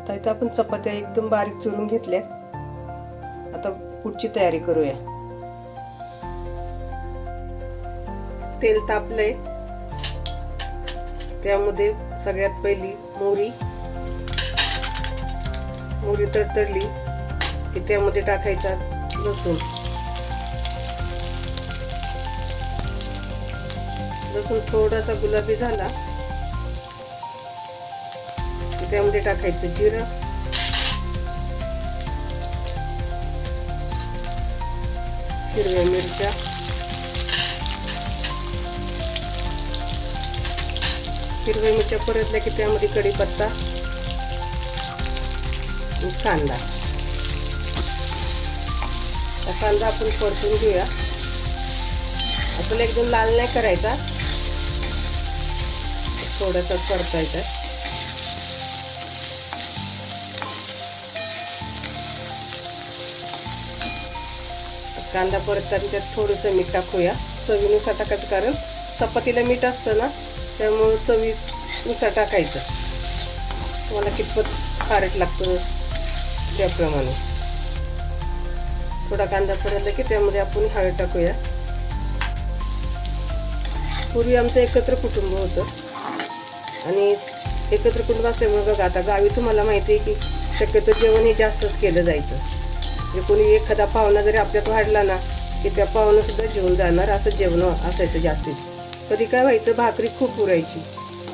आता इथं आपण चपात्या एकदम बारीक चुरून घेतल्या आता पुढची तयारी करूया. तेल तापलंय. त्यामध्ये सगळ्यात पहिली मोहरी. मोहरी तडतडली की त्यामध्ये टाकायचा लसूण. लसूण थोडासा गुलाबी झाला. त्यामध्ये टाकायचं जिरं. हिरव्या मिरच्या. हिरव्या मिरच्या परतल्या की त्यामध्ये कढीपत्ता. कांदा. कांदा आपण परतून घेऊया. आपल्याला एकदम लाल नाही करायचा. थोडासा परतायचा. कांदा परतताना त्यात थोडंसं मीठ टाकूया. चवीनुसार टाकायचं कारण चपातीला मीठ असतं ना त्यामुळं चवीनुसार टाकायचं. तुम्हाला कितपत खारट लागतं त्याप्रमाणे. थोडा कांदा परतला की त्यामध्ये आपण हळद टाकूया. पूर्वी आमचं एकत्र कुटुंब होतं. आणि एकत्र कुटुंब असल्यामुळे बघा आता गावी तुम्हाला माहिती आहे की शक्यतो जेवण हे जास्तच केलं जायचं. म्हणजे कोणी एखादा पाहुणा जरी आपल्यात वाढला ना की त्या पाहुणासुद्धा जेवून जाणार असं जेवण असायचं जास्तीत. कधी काय व्हायचं भाकरी खूप पुरायची.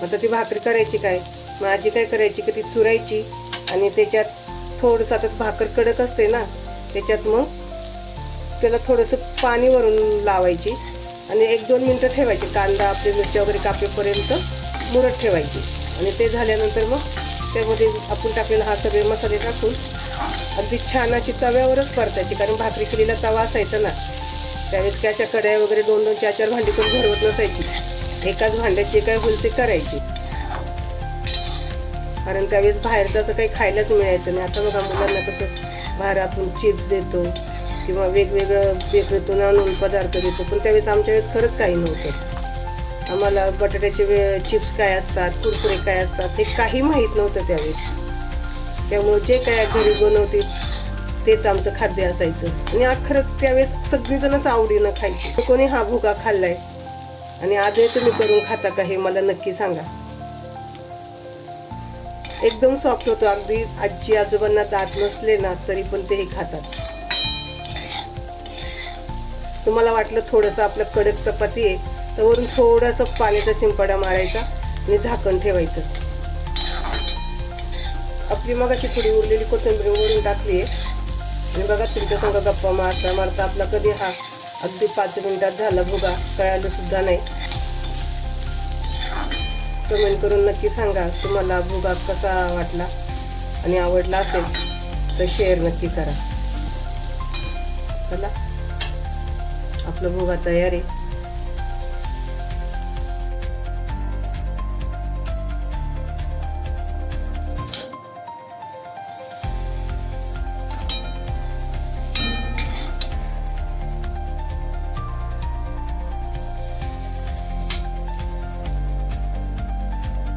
आता ती भाकरी करायची काय? मग आजी काय करायची की ती चुरायची आणि त्याच्यात थोडंसं आता भाकर कडक असते ना त्याच्यात मग त्याला थोडंसं पाणी वरून लावायची आणि एक दोन मिनटं ठेवायची. कांदा आपली मिरच्या वगैरे कापेपर्यंत मुरत ठेवायची. आणि ते झाल्यानंतर मग त्यामध्ये आपण टाकलेला हा सगळे मसाले टाकून अगदी छान अशी तव्यावरच परतायची कारण भाकरी केलेला तवा असायचा ना. त्यावेळेस त्याच्या कड्या वगैरे दोन दोन चार चार भांडी पण भरवत नसायची. एकाच भांड्याची काय होईल ते करायची. कारण त्यावेळेस बाहेरचं असं काही खायलाच मिळायचं नाही. आता बघा मुलांना कसं बाहेर आपण चिप्स देतो किंवा वेगवेगळं बेकरीतून आणून पदार्थ देतो. पण त्यावेळेस आमच्या वेळेस खरंच काही नव्हतं. आम्हाला बटाट्याचे वे चिप्स काय असतात कुरकुरे काय असतात हे काही माहीत नव्हतं त्यावेळेस. त्यामुळे जे काय घरी बनवते तेच आमचं खाद्य असायचं. आणि अखरं त्यावेळेस सगळीजणच आवडीनं खायची. कोणी हा भुगा खाल्लाय? आणि आजही तुम्ही करून खाता का हे मला नक्की सांगा. एकदम सॉफ्ट होतो. अगदी आजी आजोबांना दात नसले ना तरी पण तेही खातात. तुम्हाला वाटलं थोडंसं आपलं कडक चपाती आहे तर वरून थोडंसं पाण्याचा शिंपाडा मारायचा आणि झाकण ठेवायचं. आपली मगाची थोडी उरलेली कोथिंबीर वरून टाकली आहे. आणि बघा तुमच्या संग गप्पा मारता मारता आपला कधी हा अगदी पाच मिनिटात झाला बघा कळालं सुद्धा नाही. कमेंट करून नक्की सांगा तुम्हाला भुगा कसा वाटला आणि आवडला असेल तर शेअर नक्की करा. चला आपलं भुगा तयार आहे.